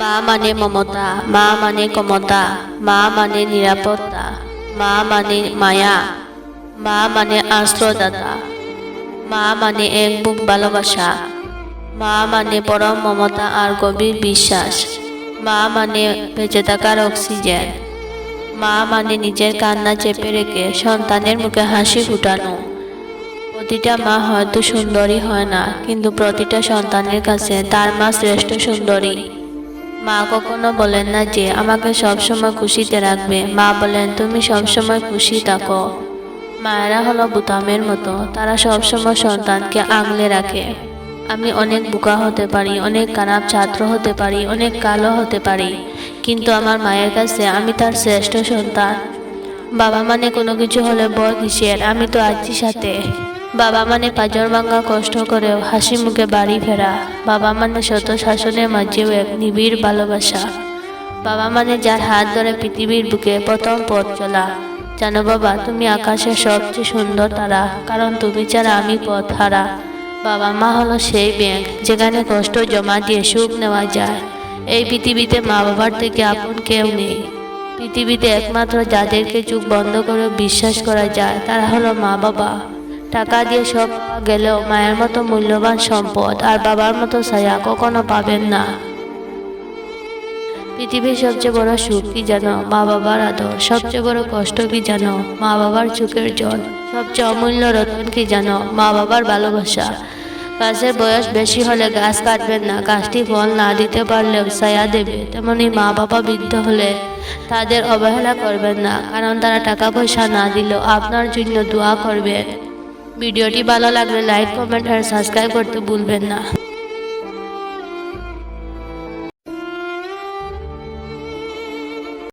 মা মানে মমতা, মা মানে ক্ষমতা মা মানে নিরাপত্তা, মা মানে মায়া, মা মানে আশ্রয়দাতা, মা মানে এক বুক ভালোবাসা, মা মানে পরম মমতা আর গভীর বিশ্বাস, মা মানে বেঁচে থাকার অক্সিজেন, মা মানে নিজের কান্না চেপে রেখে সন্তানের মুখে হাসি ফুটানো। প্রতিটা মা হয়তো সুন্দরী হয় না, কিন্তু প্রতিটা সন্তানের কাছে তার মা শ্রেষ্ঠ সুন্দরী। মা কখনো বলেন না যে আমাকে সবসময় খুশিতে রাখবে। মা বলেন, তুমি সবসময় খুশি থাকো। মায়েরা হলো বুতামের মতো। তারা সবসময় সন্তানকে আগলে রাখে। আমি অনেক বোকা হতে পারি, অনেক খারাপ ছাত্র হতে পারি, অনেক কালো হতে পারি। কিন্তু আমার মায়ের কাছে আমি তার শ্রেষ্ঠ সন্তান। বাবা মানে কোনো কিছু হলে বড় কিসের? আমি তো আছি সাথে। বাবা মানে পাজর ভাঙ্গা কষ্ট করেও হাসি মুখে বাড়ি ফেরা। বাবা মানে শত শাসনের মাঝেও এক নিবিড় ভালোবাসা। বাবা মানে যার হাত ধরে পৃথিবীর বুকে প্রথম পথ চলা। জানো বাবা, তুমি আকাশের সবচেয়ে সুন্দর তারা, কারণ তুমি ছাড়া আমি পথ হারা। বাবা মা হলো সেই ব্যাংক যেখানে কষ্ট জমা দিয়ে সুখ নেওয়া যায়। এই পৃথিবীতে মা বাবার থেকে আপন কেউ নেই। পৃথিবীতে একমাত্র যাদেরকে চোখ বন্ধ করে বিশ্বাস করা যায়, তারা হলো মা বাবা টাকা দিয়ে সব গেলেও মায়ের মতো মূল্যবান সম্পদ আর বাবার মতো ছায়া কখনো পাবেন না। পৃথিবীর সবচেয়ে বড় সুখ কি জানো? মা বাবার আদর। সবচেয়ে বড় কষ্ট কি জানো? মা বাবার চোখের জল। সবচেয়ে অমূল্য রতন কি জানো? মা বাবার ভালোবাসা। গাছের বয়স বেশি হলে গাছ কাটবেন না। গাছটি ফল না দিতে পারলেও ছায়া দেবে। তেমনি মা বাবা বৃদ্ধ হলে তাদের অবহেলা করবেন না। কারণ তারা টাকা পয়সা না দিলেও আপনার জন্য দোয়া করবেন ভিডিওটি ভালো লাগলে লাইক কমেন্ট আর সাবস্ক্রাইব করতে ভুলবেন না।